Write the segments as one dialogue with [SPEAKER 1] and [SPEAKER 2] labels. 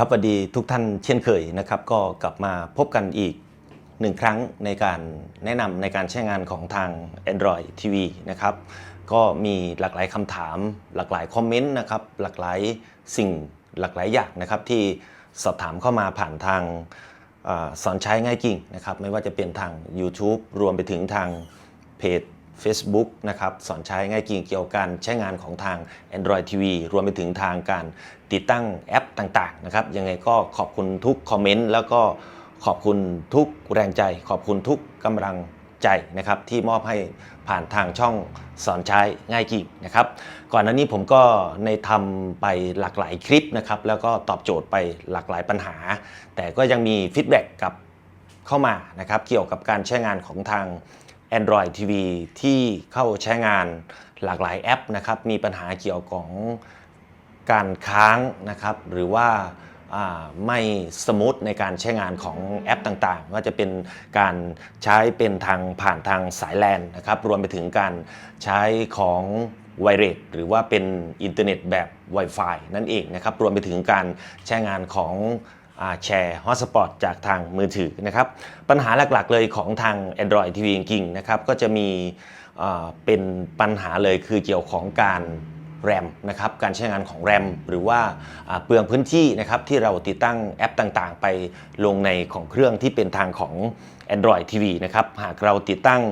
[SPEAKER 1] ครับสวัสดีทุกท่านเช่นเคยนะครับ ก็กลับมาพบกันอีกหนึ่งครั้งในการแนะนำในการใช้งานของทาง Android TV นะครับ ก็มีหลากหลายคำถาม หลากหลายคอมเมนต์นะครับ หลากหลายสิ่งหลากหลายอย่างนะครับ ที่สอบถามเข้ามาผ่านทางอสอนใช้ง่ายกิ่งนะครับ ไม่ว่าจะเป็นทาง YouTube รวมไปถึงทางเพจ Facebook นะครับสอนใช้ง่ายกิ่งเกี่ยวกับการใช้งานของทาง Android TV รวมไปถึงทางการติดตั้งแอปต่างๆนะครับยังไงก็ขอบคุณทุกคอมเมนต์แล้วก็ขอบคุณทุกแรงใจ ขอบคุณทุกกำลังใจนะครับที่มอบให้ผ่านทางช่องสอนใช้ง่ายกิ่งนะครับ ก่อนหน้านี้ผมก็ในทำไปหลากหลายคลิปนะครับแล้วก็ตอบโจทย์ไปหลากหลายปัญหา แต่ก็ยังมีฟีดแบ็กกับเข้ามานะครับเกี่ยวกับการใช้งานของทาง Android TV ที่เข้าใช้งานหลากหลายแอปนะครับมีปัญหาเกี่ยวของการค้างนะครับหรือว่าาไม่สมูทในการใช้งานของแอปต่างๆ ว่าจะเป็นการใช้เป็นทางผ่านทางสายแลนนะครับรวมไปถึงการใช้ของไวเรสหรือว่าเป็นอินเทอร์เน็ตแบบ Wi-Fi นั่นเองนะครับรวมไปถึงการใช้งานของ แชร์ฮอตสปอตจากทางมือถือนะครับ ปัญหาหลักๆเลยของทาง Android TV จริงๆนะครับ ก็จะมีเป็นปัญหาเลยคือเกี่ยวของการ แรมนะครับการใช้งานของแรมหรือว่าอ่าเปลืองพื้นที่นะครับที่เราติดตั้งแอปต่างๆ ไปลงในของเครื่องที่เป็นทางของ Android TV นะครับหากเราติดตั้ง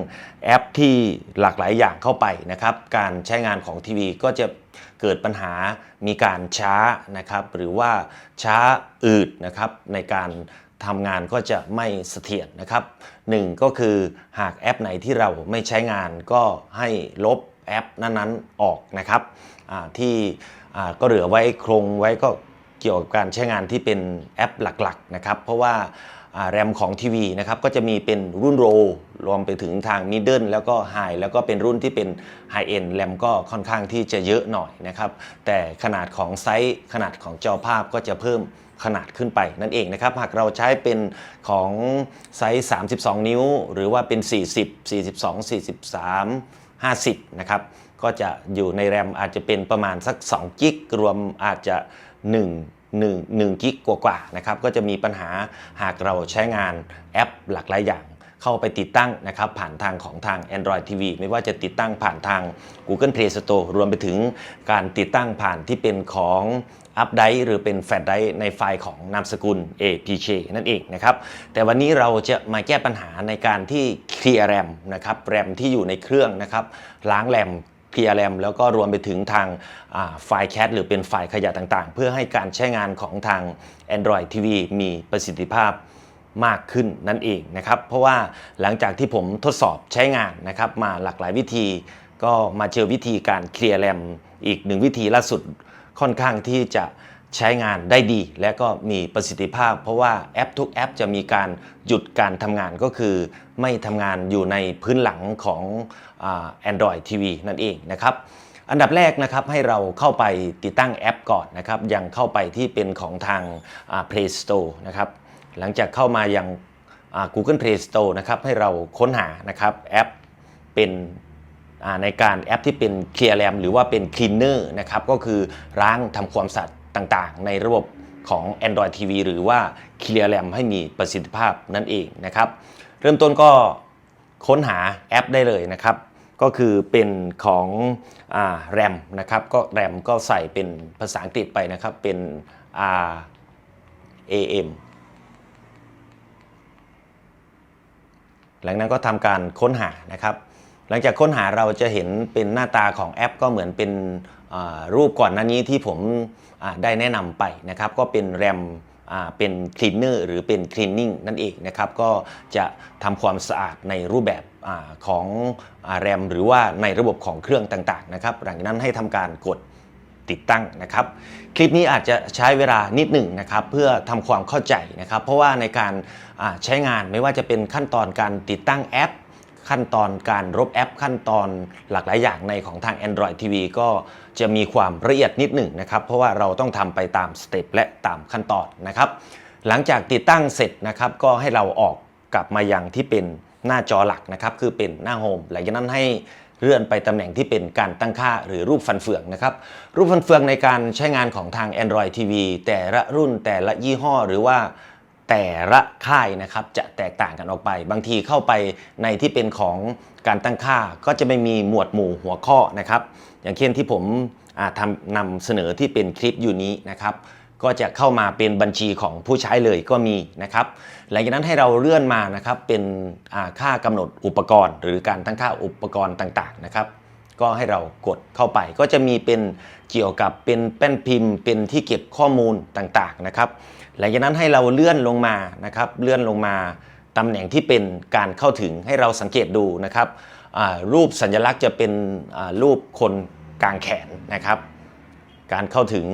[SPEAKER 1] แอปที่หลากหลายอย่างเข้าไปนะครับการใช้งานของทีวีก็จะเกิดปัญหามีการช้านะครับหรือว่าช้าอืดนะครับในการทำงานก็จะไม่เสถียรนะครับหนึ่งก็คือหากแอปไหนที่เราไม่ใช้งานก็ให้ลบ แอปนั้นๆออกนะครับที่ก็เหลือไว้โครงไว้ก็เกี่ยวกับการใช้งานที่เป็นแอปหลักๆนะครับเพราะว่าอ่าแรมของทีวีนะครับก็จะมีเป็นรุ่นโรรวมไปถึงทางมิดเดิลแล้วก็ไฮแล้วก็เป็นรุ่นที่เป็นไฮเอ็นแรมก็ค่อนข้างที่จะเยอะหน่อยนะครับ แต่ขนาดของไซส์ขนาดของจอภาพก็จะเพิ่มขนาดขึ้นไปนั่นเองนะครับ หากเราใช้เป็นของไซส์ 32 นิ้ว หรือว่าเป็น 40 42 43 50 นะครับ ก็จะอยู่ในแรมอาจจะเป็นประมาณสัก2กิกรวมอาจจะ 1 1 1กิกกว่าๆนะครับ ก็จะมีปัญหาหากเราใช้งานแอปหลากหลายอย่าง เข้าไปติดตั้งนะครับผ่านทางของทาง Android TV ไม่ว่าจะติดตั้งผ่านทาง Google Play Store รวมไปถึงการติดตั้งผ่านที่เป็นของอัปไดหรือเป็นแฟลชไดในไฟล์ของนามสกุล APK นั่นเองนะครับ แต่วันนี้เราจะมาแก้ปัญหาในการที่เคลียร์แรมนะครับแรมที่อยู่ในเครื่องนะครับล้างแรมเคลียร์แรมแล้วก็รวมไปถึงทางไฟล์แคชหรือเป็นไฟล์ขยะต่างๆ เพื่อให้การใช้งานของทาง Android TV มีประสิทธิภาพ มากขึ้นนั่นเองนะครับเพราะว่าหลังจากที่ผมทดสอบใช้งานนะครับมาหลากหลายวิธี ก็มาเจอวิธีการเคลียร์แรมอีกหนึ่งวิธีล่าสุดค่อนข้างที่จะใช้งานได้ดี และก็มีประสิทธิภาพ เพราะว่าแอปทุกแอปจะมีการหยุดการทำงานก็คือ ไม่ทำงานอยู่ในพื้นหลังของอ Android TV นั่นเองนะครับอันดับแรกนะครับให้เราเข้าไปติดตั้งแอปก่อนนะครับยังเข้าไปที่เป็นของทาง Play Store นะครับ หลังจากเข้ามายังอ่า Google Play Store นะครับให้เราค้นหานะครับแอปเป็นในการแอปที่เป็น Clear RAM หรือว่าเป็น Cleaner นะครับก็คือล้างทำความสะอาดต่างๆ ในระบบของ Android TV หรือว่า Clear RAM ให้มีประสิทธิภาพนั่นเองนะครับเริ่มต้นก็ค้นหาแอปได้เลยนะครับ ก็คือเป็นของแรมนะครับก็แรมก็ใส่เป็นภาษาอังกฤษไปนะครับเป็น R A M หลังนั้นก็ทำการค้นหานะครับ หลังจากค้นหาเราจะเห็นเป็นหน้าตาของแอป ก็เหมือนเป็นรูปก่อนหน้านี้ที่ผมได้แนะนำไปนะครับ ก็เป็นแรมเป็นคลีนเนอร์หรือเป็นคลีนนิ่งนั่นเองนะครับ ก็จะทำความสะอาดในรูปแบบอของแรมหรือว่าในระบบของเครื่องต่างๆนะครับ หลังนั้นให้ทำการกด ติดตั้งนะครับ คลิปนี้อาจจะใช้เวลานิดหนึ่งนะครับ เพื่อทำความเข้าใจนะครับ เพราะว่าในการใช้งานไม่ว่าจะเป็นขั้นตอนการติดตั้งแอป ขั้นตอนการลบแอป ขั้นตอนหลากหลายอย่างในของทาง Android TV ก็จะมีความละเอียดนิดหนึ่งนะครับ เพราะว่าเราต้องทำไปตามสเต็ปและตามขั้นตอนนะครับ หลังจากติดตั้งเสร็จนะครับ ก็ให้เราออกกลับมายังที่เป็นหน้าจอหลักนะครับ คือเป็นหน้าโฮมหลังจากนั้นให้ เลื่อนไปตำแหน่งที่เป็นการตั้งค่าหรือรูปฟันเฟืองนะครับ รูปฟันเฟืองในการใช้งานของทาง Android TV แต่ละรุ่นแต่ละยี่ห้อหรือว่าแต่ละค่ายนะครับจะแตกต่างกันออกไป บางทีเข้าไปในที่เป็นของการตั้งค่าก็จะไม่มีหมวดหมู่หัวข้อนะครับ อย่างเช่นที่ผมทำนำเสนอที่เป็นคลิปอยู่นี้นะครับ ก็จะเข้ามาเป็นบัญชีของผู้ใช้เลยก็มีนะครับ หลังจากนั้นให้เราเลื่อนมานะครับเป็นอ่าค่ากำหนดอุปกรณ์ หรือการตั้งค่าอุปกรณ์ต่างๆนะครับก็ให้เรากดเข้าไป ก็จะมีเป็นเกี่ยวกับเป็นแป้นพิมพ์ เป็นที่เก็บข้อมูลต่างๆนะครับหลังจากนั้นให้เราเลื่อนลงมานะครับเลื่อนลงมาตำแหน่งที่เป็นการเข้าถึงให้เราสังเกตดูนะครับรูปสัญลักษณ์จะเป็นรูปคนกลางแขนนะครับ การเข้าถึง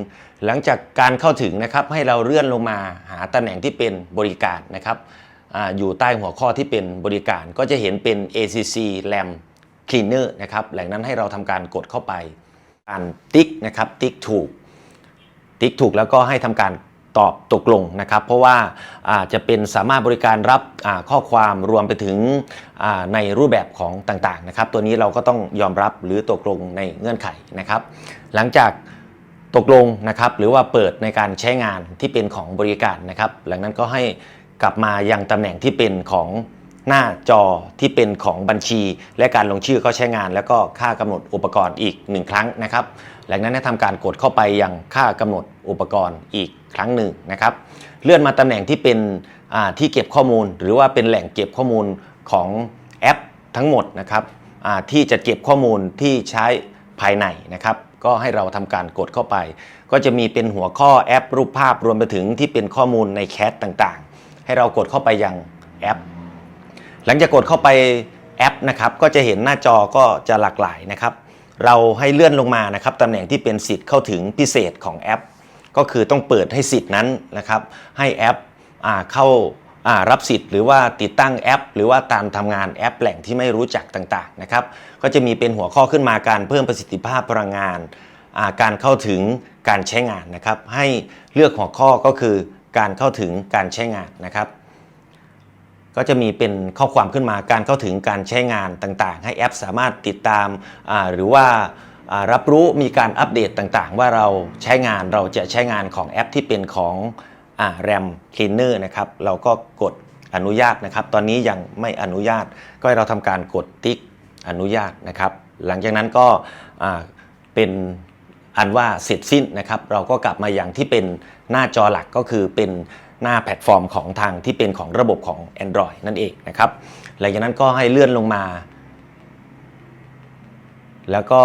[SPEAKER 1] หลังจากการเข้าถึงนะครับให้เราเลื่อนลงมาหาตำแหน่งที่เป็นบริการนะครับออยู่ใต้หัวข้อที่เป็นบริการก็จะเห็นเป็น ACC RAM Cleaner นะครับแหล่งนั้นให้เราทำการกดเข้าไปการติ๊กนะครับติ๊กถูก ติ๊กถูกแล้วก็ให้ทำการตอบตกลงนะครับ เพราะว่าอาจะเป็นสามารถบริการรับข้อความรวมไปถึงในรูปแบบของต่างๆนะครับ ตัวนี้เราก็ต้องยอมรับหรือตกลงในเงื่อนไขนะครับ หลังจาก ตกลงนะครับหรือว่าเปิดในการใช้งานที่เป็นของบริการนะครับ หลังนั้นก็ให้กลับมายังตำแหน่งที่เป็นของหน้าจอที่เป็นของบัญชี และการลงชื่อเข้าใช้งาน แล้วก็ค่ากำหนดอุปกรณ์อีกหนึ่งครั้งนะครับ หลังนั้นให้ทำการกดเข้าไปยังค่ากำหนดอุปกรณ์อีกครั้งหนึ่งนะครับเลื่อนมาตำแหน่งที่เป็นที่เก็บข้อมูล หรือว่าเป็นแหล่งเก็บข้อมูลของแอปทั้งหมดนะครับที่จะเก็บข้อมูลที่ใช้ภายในนะครับ ก็ให้เราทำการกดเข้าไป ก็จะมีเป็นหัวข้อแอปรูปภาพรวมไปถึงที่เป็นข้อมูลในแคสต่างๆ ให้เรากดเข้าไปยังแอป หลังจากกดเข้าไปแอปนะครับก็จะเห็นหน้าจอก็จะหลากหลายนะครับ เราให้เลื่อนลงมานะครับตำแหน่งที่เป็นสิทธิ์เข้าถึงพิเศษของแอป ก็คือต้องเปิดให้สิทธิ์นั้นนะครับ ให้แอปอเข้า รับสิทธิ์หรือว่าติดตั้งแอป หรือว่าตามทำงานแอปแหล่งที่ไม่รู้จักต่างๆนะครับก็จะมีเป็นหัวข้อขึ้นมาการเพิ่มประสิทธิภาพพลังงานาการเข้าถึงการใช้งานนะครับ ให้เลือกหัวข้อก็คือการเข้าถึงการใช้งานนะครับ ก็จะมีเป็นข้อความขึ้นมาการเข้าถึงการใช้งานต่างๆ ให้แอปสามารถติดตามาหรือว่ารับรู้มีการอัปเดตต่างๆ ว่าเราใช้งานเราจะใช้งานของแอปที่เป็นของ แรมคลีนเนอร์นะครับเราก็กดอนุญาตนะครับ ตอนนี้ยังไม่อนุญาตก็ให้เราทำการกดติ๊กอนุญาตนะครับ หลังจากนั้นก็เป็นอันว่าเสร็จสิ้นนะครับ เราก็กลับมาอย่างที่เป็นหน้าจอหลักก็คือเป็นหน้าแพลตฟอร์มของทางที่เป็นของระบบของ Android นั่นเองนะครับหลังจากนั้นก็ให้เลื่อนลงมา แล้วก็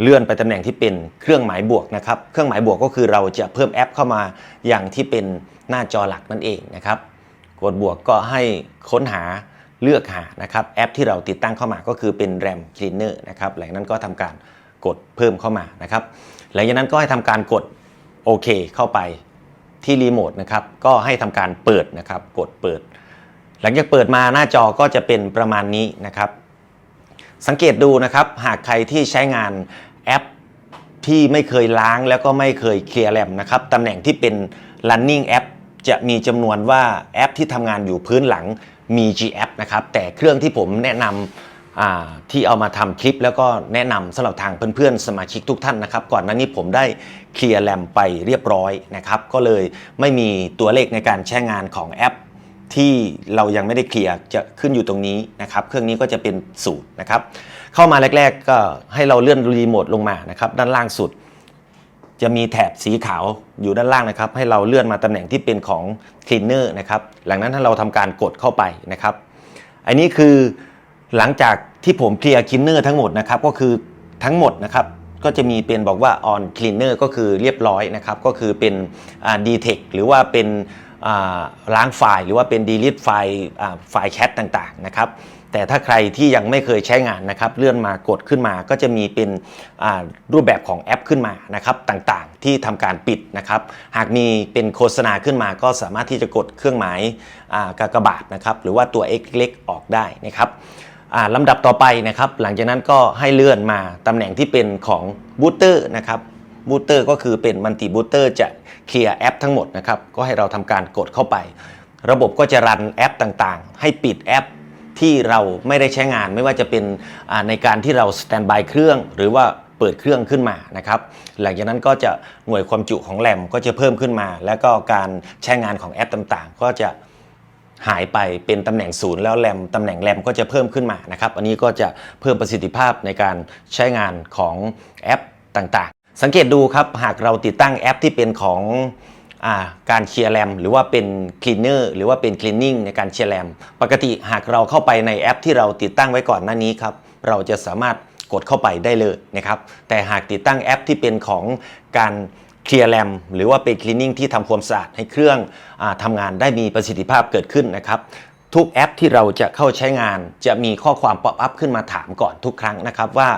[SPEAKER 1] เลื่อนไปตำแหน่งที่เป็นเครื่องหมายบวกนะครับ เครื่องหมายบวกก็คือเราจะเพิ่มแอปเข้ามาอย่างที่เป็นหน้าจอหลักนั่นเองนะครับ กดบวกก็ให้ค้นหาเลือกหานะครับแอปที่เราติดตั้งเข้ามาก็คือเป็น RAM Cleaner นะครับหลังนั้นก็ทำการกดเพิ่มเข้ามานะครับ หลังจากนั้นก็ให้ทำการกดโอเคเข้าไปที่รีโมทนะครับก็ให้ทำการเปิดนะครับกดเปิด หลังจากเปิดมาหน้าจอก็จะเป็นประมาณนี้นะครับ สังเกตดูนะครับหากใครที่ใช้งาน แอปที่ไม่เคยล้างแล้วก็ไม่เคยเคลียร์แรมนะครับตำแหน่งที่เป็น running app จะมีจำนวนว่าแอปที่ทำงานอยู่พื้นหลังมี G app นะครับแต่เครื่องที่ผมแนะนำที่เอามาทำคลิป แล้วก็แนะนำสำหรับทางเพื่อนๆ สมาชิกทุกท่านนะครับ ก่อนหน้านี้ผมได้เคลียร์แรมไปเรียบร้อยนะครับ ก็เลยไม่มีตัวเลขในการใช้งานของแอป ที่เรายังไม่ได้เคลียร์จะขึ้นอยู่ตรงนี้นะครับ เครื่องนี้ก็จะเป็นศูนย์นะครับ เข้ามาแรก ๆ ก็ให้เราเลื่อนรีโมทลงมานะครับ ด้านล่างสุด จะมีแถบสีขาวอยู่ด้านล่างนะครับ ให้เราเลื่อนมาตำแหน่งที่เป็นของ cleaner นะครับ หลังนั้นถ้าเราทำการกดเข้าไปนะครับ อันนี้คือหลังจากที่ผมเคลียร์ cleaner ทั้งหมดนะครับก็คือทั้งหมดนะครับก็จะมีเป็นบอกว่า on cleaner ก็คือเรียบร้อยนะครับ ก็คือเป็น detect หรือว่าเป็น ล้างไฟล์หรือว่าเป็น delete ไฟล์ไฟล์แชทต่างๆนะครับแต่ถ้าใครที่ยังไม่เคยใช้งานนะครับเลื่อนมากดขึ้นมาก็จะมีเป็นรูปแบบของแอปขึ้นมานะครับต่างๆ ที่ทำการปิดนะครับหากมีเป็นโฆษณาขึ้นมา ก็สามารถที่จะกดเครื่องหมายอ่ากากบาทนะครับหรือว่าตัว X เล็กๆออกได้นะครับลำดับต่อไปนะครับหลังจากนั้นก็ให้เลื่อนมาตำแหน่งที่เป็นของบูตเตอร์นะครับ บูตเตอร์ก็คือเป็นมัลติบูตเตอร์จะเคลียร์แอปทั้งหมดนะครับ ก็ให้เราทำการกดเข้าไป ระบบก็จะรันแอปต่างๆ ให้ปิดแอปที่เราไม่ได้ใช้งานไม่ว่าจะเป็นในการที่เราสแตนบายเครื่อง หรือว่าเปิดเครื่องขึ้นมานะครับหลังจากนั้นก็จะหน่วยความจุของแรมก็จะเพิ่มขึ้นมา แล้วก็การใช้งานของแอปต่างๆ ก็จะหายไปเป็นตำแหน่งศูนย์แล้วแรมตำแหน่งแรมก็จะเพิ่มขึ้นมานะครับ อันนี้ก็จะเพิ่มประสิทธิภาพในการใช้งานของแอปต่างๆ สังเกตดูครับหากเราติดตั้งแอปที่เป็นของอาการเคลียร์แรมหรือว่าเป็นคลีนเนอร์หรือว่าเป็นคลีนนิ่งในการเคลียร์แรมปกติหากเราเข้าไปในแอปที่เราติดตั้งไว้ก่อนหน้านี้ครับเราจะสามารถกดเข้าไปได้เลยนะครับแต่หากติดตั้งแอปที่เป็นของการเคลียร์แรมหรือว่าเป็นคลีนนิ่งที่ทำความสะอาดให้เครื่องอาทำงานได้มีประสิทธิภาพเกิดขึ้นนะครับ ทุกแอปที่เราจะเข้าใช้งาน จะมีข้อความป๊อปอัพขึ้นมาถามก่อนทุกครั้งนะครับว่า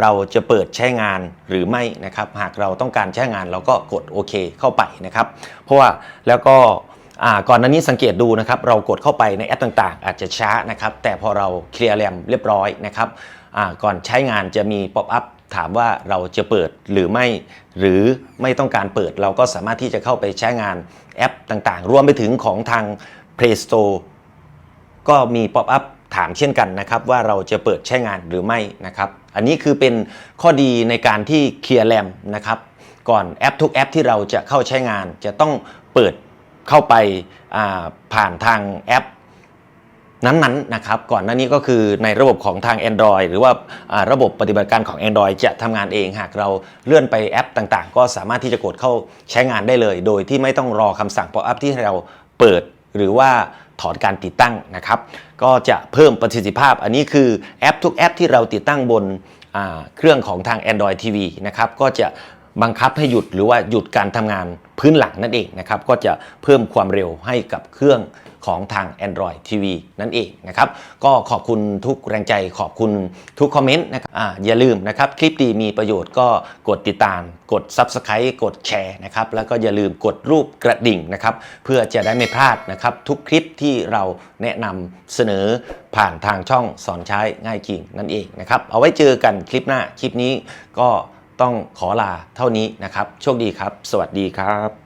[SPEAKER 1] เราจะเปิดใช้งานหรือไม่นะครับ หากเราต้องการใช้งานเราก็กดโอเคเข้าไปนะครับ เพราะว่าแล้วก็อ่าก่อนหน้านี้สังเกตดูนะครับ เรากดเข้าไปในแอปต่างๆ อาจจะช้านะครับ แต่พอเราเคลียร์แรมเรียบร้อยนะครับก่อนใช้งานจะมีป๊อปอัพถามว่าเราจะเปิดหรือไม่หรือไม่ต้องการเปิดเราก็สามารถที่จะเข้าไปใช้งานแอปต่างๆ รวมไปถึงของทาง Play Store ก็มีป๊อปอัพถามเช่นกันนะครับว่าเราจะเปิดใช้งานหรือไม่นะครับ อันนี้คือเป็นข้อดีในการที่เคลียร์แรมนะครับ ก่อนแอปทุกแอปที่เราจะเข้าใช้งาน จะต้องเปิดเข้าไปาผ่านทางแอปนั้นๆนะครับ ก่อนหน้านี้ก็คือในระบบของทาง Android หรือว่าาระบบปฏิบัติการของ Android จะทำงานเองหากเราเลื่อนไปแอปต่างๆ ก็สามารถที่จะกดเข้าใช้งานได้เลย โดยที่ไม่ต้องรอคำสั่ง pop up ที่เราเปิดหรือว่า ถอนการติดตั้งนะครับ ก็จะเพิ่มประสิทธิภาพ อันนี้คือแอปทุกแอปที่เราติดตั้งบนเครื่องของทาง Android TV นะครับ ก็จะ บังคับให้หยุดหรือว่าหยุดการทำงานพื้นหลังนั่นเองนะครับก็จะเพิ่มความเร็วให้กับเครื่องของทาง Android TV นั่นเองนะครับก็ขอบคุณทุกแรงใจขอบคุณทุกคอมเมนต์นะครับออย่าลืมนะครับคลิปดีมีประโยชน์ก็กดติดตาม กด Subscribe กดแชร์นะครับแล้วก็อย่าลืมกดรูปกระดิ่งนะครับเพื่อจะได้ไม่พลาดนะครับทุกคลิปที่เราแนะนำเสนอผ่านทางช่องสอนใช้ง่ายจริงนั่นเองนะครับเอาไว้เจอกันคลิปหน้าคลิปนี้ก็ ต้องขอลาเท่านี้นะครับ โชคดีครับ สวัสดีครับ